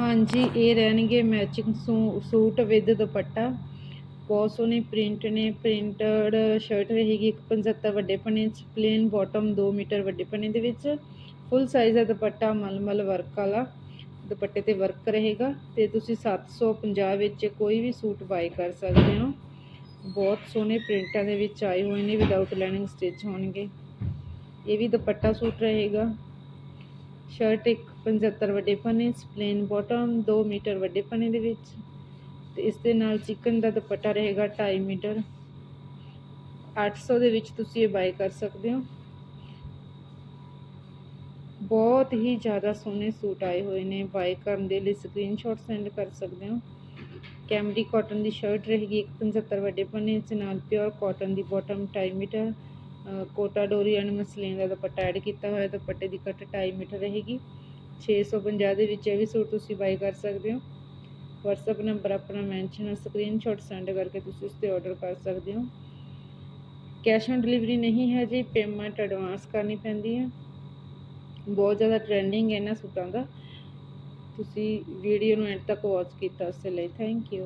ਹਾਂਜੀ, ਇਹ ਰਹਿਣਗੇ ਮੈਚਿੰਗ ਸੂਟ ਵਿਦ ਦੁਪੱਟਾ। ਬਹੁਤ ਸੋਹਣੇ ਪ੍ਰਿੰਟ ਨੇ ਪ੍ਰਿੰਟਡ ਸ਼ਰਟ ਰਹੇਗੀ 175 ਵੱਡੇ ਪਨੇ ਚ ਪਲੇਨ ਬਾਟਮ 2 ਮੀਟਰ ਵੱਡੇ ਪਨੇ ਦੇ ਵਿੱਚ। ਫੁੱਲ ਸਾਈਜ਼ ਦਾ ਦੁਪੱਟਾ, ਮਲਮਲ ਵਰਕ ਵਾਲਾ। ਦੁਪੱਟੇ ਤੇ ਵਰਕ ਰਹੇਗਾ ਤੇ ਤੁਸੀਂ 750 ਵਿੱਚ ਕੋਈ ਵੀ ਸੂਟ ਬਾਈ ਕਰ ਸਕਦੇ ਹੋ। ਬਹੁਤ ਸੋਹਣੇ ਪ੍ਰਿੰਟਾਂ ਦੇ ਵਿੱਚ ਆਏ ਹੋਏ ਨੇ ਵਿਦਆਊਟ ਲਾਈਨਿੰਗ ਸਟਿਚ ਹੋਣਗੇ। ਇਹ ਵੀ ਦੁਪੱਟਾ ਸੂਟ ਰਹੇਗਾ। ਸ਼ਰਟ ਇੱਕ 75 ਵੱਡੇ ਪਨੇ ਸਪਲੇਨ ਬਾਟਮ 2 ਮੀਟਰ ਵੱਡੇ ਪਨੇ ਦੇ ਵਿੱਚ ਤੇ ਇਸ ਦੇ ਨਾਲ ਚਿਕਨ ਦਾ ਦੁਪੱਟਾ ਰਹੇਗਾ 2.5 ਮੀਟਰ। 800 ਦੇ ਵਿੱਚ ਤੁਸੀਂ ਇਹ ਬਾਈ ਕਰ ਸਕਦੇ ਹੋ। ਬਹੁਤ ਹੀ ਜ਼ਿਆਦਾ ਸੋਹਣੇ ਸੂਟ ਆਏ ਹੋਏ ਨੇ। ਬਾਈ ਕਰਨ ਦੇ ਲਈ ਸਕਰੀਨਸ਼ਾਟ ਸੈਂਡ ਕਰ ਸਕਦੇ ਹੋ। ਕੈਮਰੀ ਕਾਟਨ ਦੀ ਸ਼ਰਟ ਰਹੇਗੀ 175 ਵੱਡੇ ਪਨੇ ਇਸ ਨਾਲ pure cotton the bottom 2.5 metre. Kota Doria and muslin the dupatta add ਕੀਤਾ ਹੋਇਆ, ਦੁਪੱਟੇ ਦੀ ਕੱਟ 2.5 ਮੀਟਰ ਰਹੇਗੀ। 650 ਦੇ ਵਿੱਚ ਇਹ ਵੀ ਸੂਟ ਤੁਸੀਂ ਬਾਈ ਕਰ ਸਕਦੇ ਹੋ। WhatsApp ਨੰਬਰ ਆਪਣਾ ਮੈਂਸ਼ਨ ਸਕਰੀਨਸ਼ਾਟ ਸੈਂਡ ਕਰਕੇ ਤੁਸੀਂ ਉਸ ਤੇ ਆਰਡਰ ਕਰ ਸਕਦੇ ਹੋ। ਕੈਸ਼ ਔਨ ਡਿਲੀਵਰੀ ਨਹੀਂ ਹੈ ਜੀ ਪੇਮੈਂਟ ਐਡਵਾਂਸ ਕਰਨੀ ਪੈਂਦੀ ਹੈ। ਬਹੁਤ ਜ਼ਿਆਦਾ ਟ੍ਰੈਂਡਿੰਗ ਹੈ ਇਹਨਾਂ ਸੂਟਾਂ ਦਾ। ਤੁਸੀਂ ਵੀਡੀਓ ਨੂੰ ਐਂਡ ਤੱਕ ਵਾਚ ਕੀਤਾ ਉਸ ਲਈ। Thank you